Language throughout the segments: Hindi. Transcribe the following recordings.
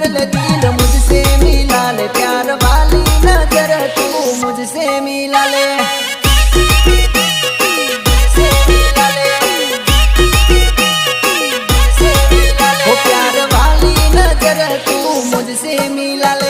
प्यार लगी न मुझसे मिला ले। प्यार वाली नज़र तू मुझसे मिला ले। मुझसे मिला ले।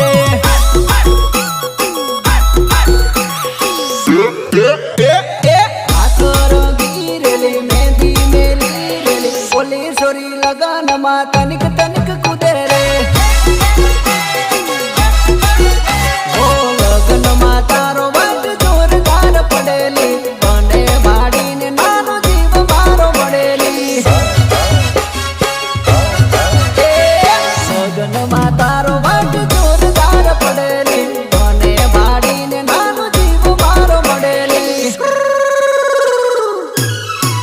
ప్రాణమా తనిక తనిక కుదేర.